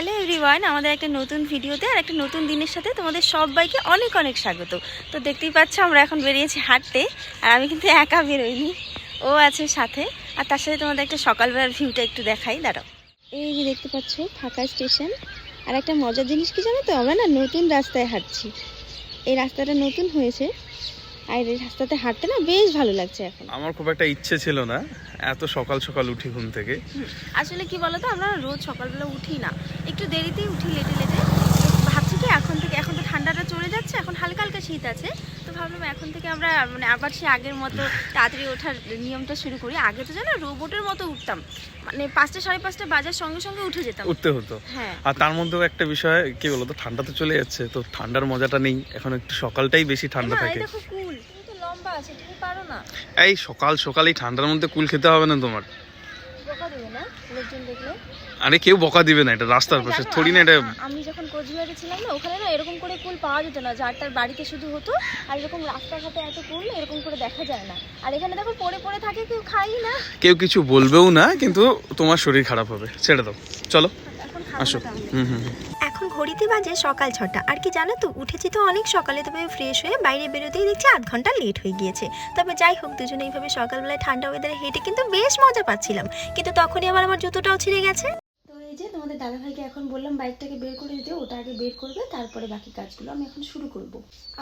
Hello everyone, আমাদের একটা নতুন ভিডিওতে আর একটা নতুন দিনের সাথে তোমাদের সবাইকে অনেক অনেক স্বাগত। তো দেখতেই পাচ্ছ আমরা এখন বেরিয়েছি হাঁটতে আর আমি কিন্তু একা বেরোইনি, ও আছে সাথে। আর তার সাথে তোমাদের একটা সকালবেলার ভিউটা একটু দেখাই, দাঁড়াও। এই যে দেখতে পাচ্ছ ফাঁকা স্টেশন। আর একটা মজার জিনিস কি জানো তো, আমরা না নতুন রাস্তায় হাঁটছি। এই রাস্তাটা নতুন হয়েছে। আর এই রাস্তাতে হাঁটতে না বেশ ভালো লাগছে এখন। আমার খুব একটা ইচ্ছে ছিল না এত সকাল সকাল উঠি ঘুম থেকে। আসলে কি বলতো আমরা রোজ সকালবেলা উঠি না একটু দেরিতেই উঠি লেটে লেটে। ভাবছি কি এখন থেকে এখন তো ঠান্ডাটা চলে যাচ্ছে এখন হালকা হালকা শীত আছে। ভাবলাম এখন থেকে আমরা মানে আবার সে আগের মতো তাড়াতাড়ি ওঠার নিয়মটা শুরু করি। আগে তো জানো রোবটের মতো উঠতাম। মানে পাঁচটা সাড়ে পাঁচটা বাজার সঙ্গে সঙ্গে উঠে যেতাম। উঠতে হতো। হ্যাঁ। আর তার মধ্যেও একটা বিষয় কি বলতো ঠান্ডা তো চলে যাচ্ছে তো ঠান্ডার মজাটা নেই। এখন একটু সকালটাই বেশি ঠান্ডা থাকে। লম্বা আছে তুমি পারো না। এই সকাল সকালই ঠান্ডার মধ্যে কুল খেতে হবে না তোমার? না? লোকজন আরে কেউ বকা দিবে না এটা রাস্তার পাশে। থোড়ি না এটা আমি যখন কোচবিহারে ছিলাম না ওখানে না এরকম করে কুল পাওয়া যেত না যার তার বাড়িতে শুধু হতো আর এরকম রাস্তাঘাটে এত কুল এরকম করে দেখা যায় না। আর এখানে দেখো পড়ে পড়ে থাকে কেউ খাই না। কেউ কিছু বলবেও না কিন্তু তোমার শরীর খারাপ হবে। ছেড়ে দাও। চলো এখন আসো। হুম হুম হুম। এখন ঘড়িতে বাজে সকাল ছটা। আর কি জানো তো উঠেছি তো অনেক সকালে তবে ফ্রেশ হয়ে বাইরে বেরোতেই দেখছি আধ ঘণ্টা লেট হয়ে গিয়েছে। তবে যাই হোক দুজনে এইভাবে সকালবেলায় ঠান্ডা ওয়েদারে হেঁটে কিন্তু বেশ মজা পাচ্ছিলাম। কিন্তু তখনই আবার আমার জুতোটাও ছিঁড়ে গেছে। দাদাভাইকে এখন বললাম বাইকটাকে বের করে দিতে ওটা আগে বের করবে, তারপরে বাকি কাজগুলো আমি এখন শুরু করব।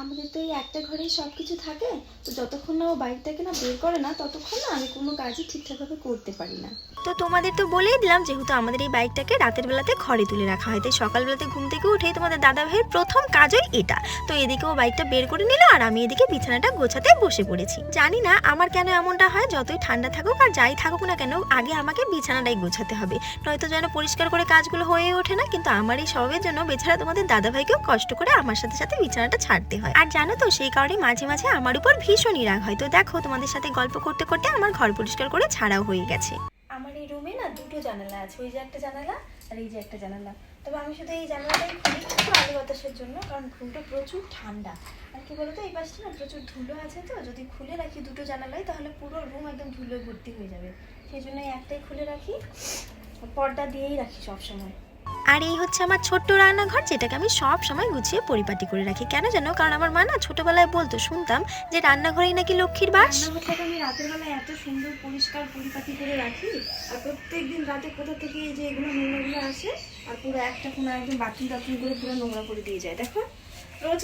আমাদের তো এই একটা ঘরেই সব কিছু থাকে, তো যতক্ষণ না ও বাইকটাকে না বের করে না, ততক্ষণ না আমি কোনো কাজই ঠিকঠাকভাবে করতে পারি না। তো তোমাদের তো বলেই দিলাম, যেহেতু আমাদের এই বাইকটাকে রাতের বেলাতে ঘরে তুলে রাখা হয়, তাই সকালবেলাতে ঘুম থেকে উঠেই তোমাদের দাদা ভাইয়ের প্রথম কাজই এটা। তো এদিকে ও বাইকটা বের করে নিল, আর আমি এদিকে বিছানাটা গোছাতে বসে পড়েছি। জানি না আমার কেন এমনটা হয়, যতই ঠান্ডা থাকুক আর যাই থাকুক না কেন, আগে আমাকে বিছানাটাই গোছাতে হবে। নয়তো যেন পরিষ্কার করে কাজগুলো হয়ে ওঠে না, কিন্তু আমার এই সবের জন্য বেছাড়া তোমাদের দাদা ভাইকেও কষ্ট করে আমার সাথে সাথে বিছানাটা ছাড়তে হয়। আর জানো তো, সেই কারণে মাঝে মাঝে আমার উপর ভীষণই রাগ হয়। তো দেখো, তোমাদের সাথে গল্প করতে করতে আমার ঘর পরিষ্কার করে ছাড়াও হয়ে গেছে। আমার এই রুমে না দুটো জানালা আছে, ওই যে একটা জানালা আর এই যে একটা জানালা। তবে আমি শুধু এই জানালাটাই খুলি একটু আলো বাতাসের জন্য, কারণ রুমটা প্রচুর ঠান্ডা। আর কি বলতো, এই পাশটা না প্রচুর ধুলো আছে তো, যদি খুলে রাখি দুটো জানালাই তাহলে পুরো রুম একদম ধুলো ভর্তি হয়ে যাবে। সেই জন্য একটাই খুলে রাখি। পর্দা দিয়েই রাখি সব সময় আর এই হচ্ছে আমার ছোট্ট রান্নাঘর যেটাকে আমি সব সময় গুছিয়ে পরিপাটি করে রাখি। কেন জানো কারণ আমার মা না ছোটবেলায় বলতো শুনতাম যে রান্নাঘরেই নাকি লক্ষ্মীর বাস? আমি রাতের বেলায় এত সুন্দর পরিষ্কার পরিপাটি করে রাখি আর প্রত্যেকদিন রাতে কোথা থেকে এই যে এগুলো নোংরাগুলো আসে আর পুরো একটা কোনো একদম বাথরুম টাথরুম করে পুরো নোংরা করে দিয়ে যায়। দেখো রোজ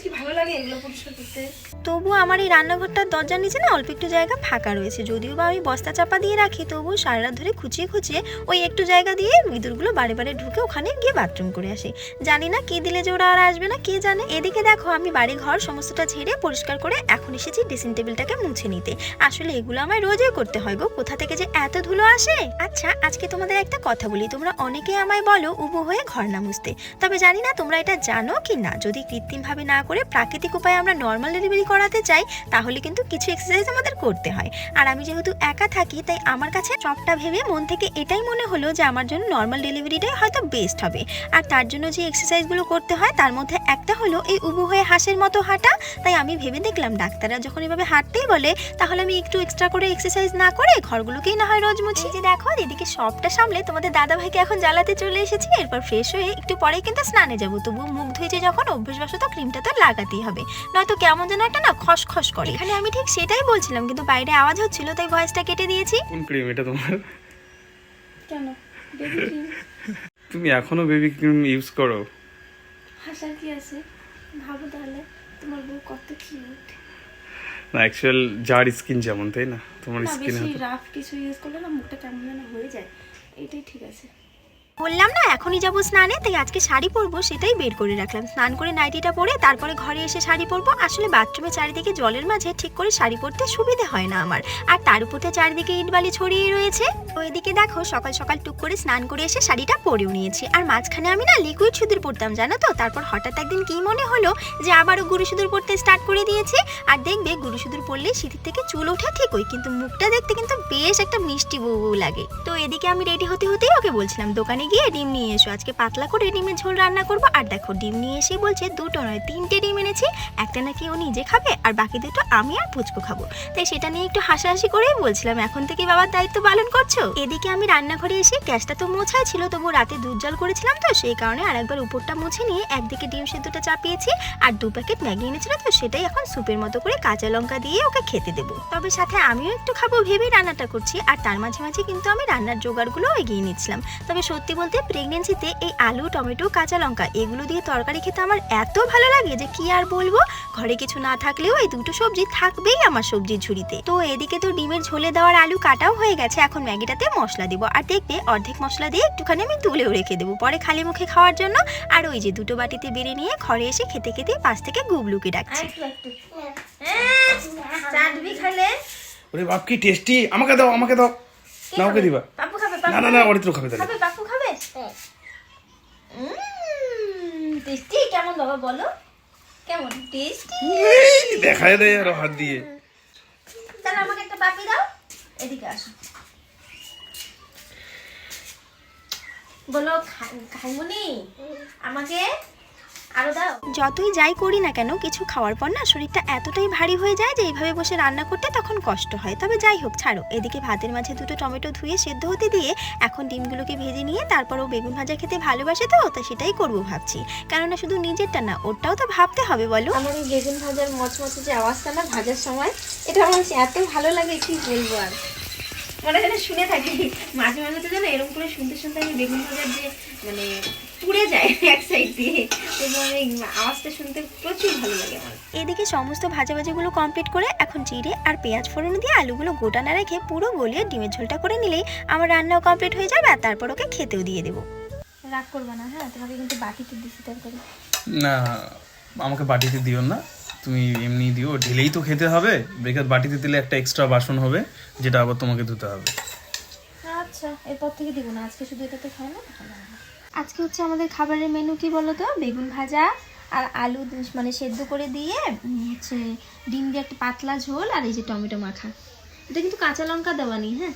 তবুও আমার এই রান্নাঘরটার দরজার নিচে না অল্প একটু জায়গা ফাঁকা রয়েছে। যদিও বা আমি বস্তা চাপা দিয়ে রাখি তবুও সারা রাত ধরে খুঁচিয়ে খুঁচিয়ে ওই একটু জায়গা দিয়ে ইঁদুরগুলো বারে বারে ঢুকে ওখানে গিয়ে বাথরুম করে আসে। জানি না কি দিলে যে ওরা আর আসবে না, কে জানে? এদিকে দেখো, আমি বাড়ি ঘর সমস্তটা ঝেড়ে পরিষ্কার করে এখন এসেছি ড্রেসিং টেবিলটাকে মুছে নিতে। আসলে এগুলো আমায় রোজই করতে হয় গো, কোথা থেকে যে এত ধুলো আসে? আচ্ছা আজকে তোমাদের একটা কথা বলি, তোমরা অনেকেই আমায় বলো, উবু হয়ে ঘর না মুছতে। তবে জানি না তোমরা এটা জানো কি না, যদি কৃত্রিমভাবে না করে প্রাকৃতিক উপায়ে আমরা নর্মাল ডেলিভারি করাতে চাই, তাহলে কিন্তু কিছু এক্সারসাইজ আমাদের করতে হয়। আর আমি যেহেতু একা থাকি, তাই আমার কাছে সবটা ভেবে মন থেকে এটাই মনে হলো যে আমার জন্য নর্মাল ডেলিভারিটাই হয়তো বেস্ট হবে। আর তার জন্য যে এক্সারসাইজগুলো করতে হয়, তার মধ্যে একটা হলো এই উবু হয়ে হাঁসের মতো হাঁটা। তাই আমি ভেবে দেখলাম, ডাক্তাররা যখন এভাবে হাঁটতেই বলে, তাহলে আমি একটু এক্সট্রা করে এক্সারসাইজ না করে ঘরগুলোকেই না হয় রোজ মুছি। যে দেখো, এদিকে সবটা সামলে তোমাদের দাদা ভাইকে এখন জ্বালাতে চলে এসেছি। এরপর ফ্রেশ হয়ে একটু পরেই কিন্তু স্নানে যাব। তবু মুখ ধুয়েছে যখন অভ্যেসবশত ক্রিমটা তো লাগাতেই হবে। নয়তো কেমন যেন একটা না খসখস করে। এখানে আমি ঠিক সেটাই বলছিলাম কিন্তু বাইরে আওয়াজ হচ্ছিল তাই ভয়েসটা কেটে দিয়েছি। কোন ক্রিম এটা তোমার? কেন? তুমি এখনও বেবি ক্রিম ইউজ করো? হাসার কি আছে? ভাবো তাহলে তোমার বউ কত কিউট। না অ্যাকচুয়াল যার স্কিন যেমন তাই না? তোমার স্কিন রাফ কিছু ইউজ করলে না মুখটা কেমন যেন হয়ে যায়। এটাই ঠিক আছে। বললাম না, এখনই যাব স্নানে, তাই আজকে শাড়ি পরবো, সেটাই বের করে রাখলাম। স্নান করে নাইটিটা পরে তারপরে ঘরে এসে শাড়ি পরবো। আসলে বাথরুমের চারিদিকে জলের মাঝে ঠিক করে শাড়ি পরতে সুবিধে হয় না আমার। আর তার উপর চারিদিকে ইটবালি ছড়িয়ে রয়েছে। তো এদিকে দেখো, সকাল সকাল টুক করে স্নান করে এসে শাড়িটা পরেও নিয়েছি। আর মাঝখানে আমি না লিকুইড সুদূর পরতাম, জানো তো? তারপর হঠাৎ একদিন কি মনে হলো যে আবারও গুরু সুদূর পরতে স্টার্ট করে দিয়েছি। আর দেখবে গুরু সুদূর পরলে শীতের থেকে চুল ওঠে ঠিকই, কিন্তু মুখটা দেখতে কিন্তু বেশ একটা মিষ্টি বউ লাগে। তো এদিকে আমি রেডি হতে হতেই ওকে বলছিলাম, দোকানে দোকানে গিয়ে ডিম নিয়ে এসো। আজকে পাতলা করে ডিমের ঝোল রান্না করব। আর দেখো, ডিম নিয়ে এসেই বলছে, দুটো নয়, তিনটে ডিম এনেছি। একটা নাকি ও নিজে খাবে, আর বাকি দুটো আমি আর পুচকু খাব। তাই সেটা নিয়ে একটু হাসাহাসি করেই বলছিলাম, এখন থেকে বাবার দায়িত্ব পালন করছ? এদিকে আমি রান্নাঘরে এসে গ্যাসটা তো মোছাই ছিল তবু রাতে দুধ জল করেছিলাম তো, সেই কারণে আরেকবার উপরটা মুছে নিয়ে একদিকে ডিম সেদ্ধটা চাপিয়েছি, আর দু প্যাকেট ম্যাগি এনেছিল তো, সেটাই এখন স্যুপের মতো করে কাঁচা লঙ্কা দিয়ে ওকে খেতে দেবো। তবে সাথে আমিও একটু খাব ভেবেই রান্নাটা করছি, আর তার মাঝে মাঝে কিন্তু আমি রান্নার জোগাড়গুলো এগিয়ে নিচ্ছিলাম। তবে সত্যি বলতে প্রেগনেন্সিতে এই আলু টমেটো কাঁচা লঙ্কা এগুলো দিয়ে তরকারি খেতে আমার এত ভালো লাগে যে কি আর বলব? ঘরে কিছু না থাকলেও এই দুটো সবজি থাকবেই আমার সবজির ঝুড়িতে। তো এদিকে তো ডিমের ঝোলে দেওয়ার আলু কাটাও হয়ে গেছে এখন ম্যাগিটাতে মশলা দিব। আর দেখবে অর্ধেক মশলা দিয়ে একটুখানি আমি তুলেও রেখে দেবো। পরে খালি মুখে খাওয়ার জন্য আর ওই যে দুটো বাটিতে বেড়ে নিয়ে ঘরে এসে খেতে খেতে পাশ থেকে গুবলুকে ডাকছি। ওরে বাপ কি টেস্টি আমাকে দাও আমাকে দাও। না ওকে দিবা। না না না অরিত্র খাবে তাহলে। টেস্টি কেমন বাবা বলো। কেমন? টেস্টি দেখায় দেয় আরও হাত দিয়ে। তাহলে আমাকে একটা পাপি দাও এদিকে আসো। বলো খাইমুনি? আমাকে যতই যাই করি না কেন কিছু খাওয়ার পর না শরীরটা এতটাই ভারী হয়ে যায় যে এইভাবে বসে রান্না করতে তখন কষ্ট হয়। তবে যাই হোক ছাড়ো। এদিকে ভাতের মাঝে দুটো টমেটো ধুয়ে সেদ্ধ হতে দিয়ে এখন ডিমগুলোকে ভেজে নিয়ে তারপরও বেগুন ভাজা খেতে ভালোবাসে তো তা সেটাই করব ভাবছি। কেননা শুধু নিজেরটা না ওটাও তো ভাবতে হবে বলো। আমার এই বেগুন ভাজার মচমচে যে আওয়াজটা না ভাজার সময় এটা আমার এত ভালো লাগে কি বলব আর। মনে যেন শুনে থাকি মাঝে মাঝে তো যেন এরকম করে শুনতে শুনতে আমি বেগুন ভাজার যে মানে পুড়ে যায় এক সাইড দিয়ে এই আওয়াজটা শুনতে প্রচুর ভালো লাগে আমার। এদিকে সমস্ত ভাজাভাজিগুলো কমপ্লিট করে এখন জিরে আর পেঁয়াজ ফোড়ন দিয়ে আলুগুলো গোটা না রেখে পুরো গলিয়ে ডিমের ঝোলটা করে নিলেই আমার রান্নাও কমপ্লিট হয়ে যাবে আর তারপর ওকে খেতেও দিয়ে দেবো। রাগ করবে না হ্যাঁ? তোমাকে কিন্তু বাটিতে দিছি তরকারি না আমাকে বাটিতে দিও না। তুমি এমনি দিও, ঢেলেই তো খেতে হবে। বেকার বাটিতে দিলে একটা এক্সট্রা বাসন হবে, যেটা আবার তোমাকে ধুতে হবে। আচ্ছা এরপর থেকে দিব না। আজকে শুধু এটাতে খাই না আজকে হচ্ছে আমাদের খাবারের মেনু কি বলো তো বেগুন ভাজা আর আলু মানে সেদ্ধ করে দিয়ে হচ্ছে ডিম দিয়ে একটা পাতলা ঝোল আর এই যে টমেটো মাখা। এটা কিন্তু কাঁচা লঙ্কা দেওয়া নেই হ্যাঁ?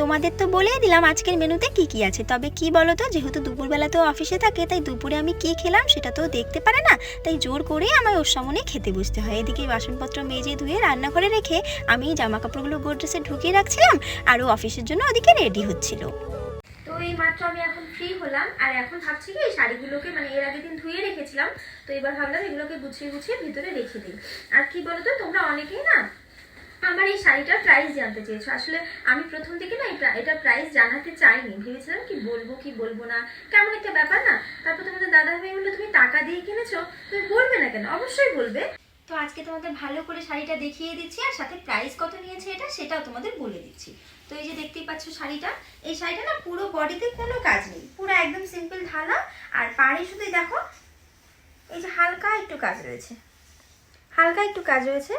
তোমাদের তো বলেই দিলাম আজকের মেনুতে কি কি আছে। তবে কি বলো তো যেহেতু দুপুরবেলা তো অফিসে থাকে, তাই দুপুরে আমি কি খেলাম সেটা তো দেখতে পারে না। তাই জোর করেই আমায় ওর সামনে খেতে বসতে হয়। এদিকে বাসনপত্র মেজে ধুয়ে রান্নাঘরে রেখে আমি জামা কাপড়গুলো গোড্রেসে ঢুকিয়ে রাখছিলাম আর ও অফিসের জন্য ওদিকে রেডি হচ্ছিল। তো এই মাত্র আমি এখন ফ্রি হলাম আর এখন ভাবছি কি, এই শাড়িগুলোকে মানে এর আগের দিন ধুয়ে রেখেছিলাম। তো এবার ভাবলাম এগুলোকে গুছিয়ে গুছিয়ে ভিতরে রেখে দিই। আর কি বলতো, তোমরা অনেকেই না আমার এই শাড়িটার প্রাইস জানতে চেয়েছো। আসলে আমি প্রথম থেকে না এটা প্রাইস জানাতে চাইনি। ভেবেছিলাম কি বলব কি বলব না। কেমন একটা ব্যাপার না? তারপর তোমাদের দাদা ভাই বলল, তুমি টাকা দিয়ে কিনেছো? তুমি বলবে না কেন? অবশ্যই বলবে। তো আজকে তোমাদের ভালো করে শাড়িটা দেখিয়ে দিচ্ছি, আর সাথে প্রাইস কত নিয়েছে এটা, সেটাও তোমাদের বলে দিচ্ছি। তো এই যে দেখতেই পাচ্ছ শাড়িটা, এই শাড়িটা না পুরো বডিতে কোনো কাজ নেই। পুরো একদম সিম্পল ঢালা, আর পাড়ে শুধু দেখো, এই যে হালকা একটু কাজ রয়েছে। হালকা একটু কাজ রয়েছে।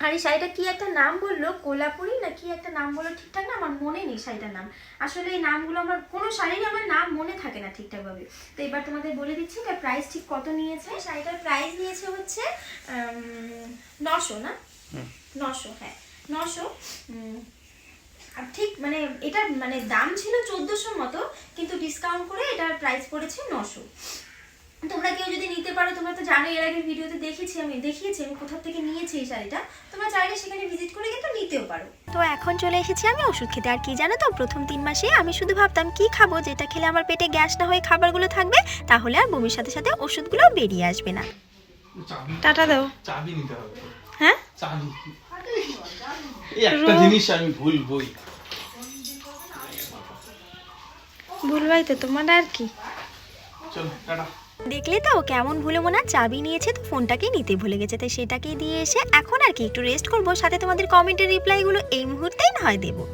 আর এই শাড়িটা কি একটা নাম বলল? কোলাপুরি না কি একটা নাম বলল? ঠিকঠাক না? আমার মনে নেই শাড়িটার নাম। আসলে এই নামগুলো আমার কোনো শাড়ির আমার নাম মনে থাকে না ঠিকঠাকভাবে। তো এবার তোমাদের বলে দিচ্ছি এটা প্রাইস ঠিক কত নিয়েছে? শাড়িটার প্রাইস নিয়েছে হচ্ছে নশো না? নশো হ্যাঁ। নশো আর ঠিক মানে এটার মানে দাম ছিল চোদ্দোশো মতো কিন্তু ডিসকাউন্ট করে এটার প্রাইস পড়েছে নশো। তোমরা কেউ যদি নিতে পারো তোমরা তো জানো এর আগে ভিডিওতে দেখেছি আমি দেখিয়েছি আমি কোথা থেকে নিয়েছি এই শাড়িটা। তোমরা চাইলে সেখানে ভিজিট করে কিন্তু নিতেও পারো। তো এখন চলে এসেছি আমি ওষুধ খেতে। আর কি জানো তো প্রথম তিন মাসে আমি শুধু ভাবতাম কি খাব? যেটা খেলে আমার পেটে গ্যাস না হয়ে খাবারগুলো থাকবে তাহলে আর বমির সাথে সাথে ওষুধগুলো বেরিয়ে আসবে না। টাটা দাও। চাবি নিতে হবে হ্যাঁ? চাবি। এই একটা জিনিস আমি ভুলবই। ভুলবাই তো তোমার আর কি। চলো টাটা। দেখলে তো কেমন ভুলে মনে, চাবি নিয়েছে তো ফোনটাকে নিতে ভুলে গেছে, তাই সেটাকে দিয়ে এসে এখন আর কি একটু রেস্ট করব। সাথে তোমাদের কমেন্টের রিপ্লাইগুলো এই মুহূর্তেই না হয় দেবো।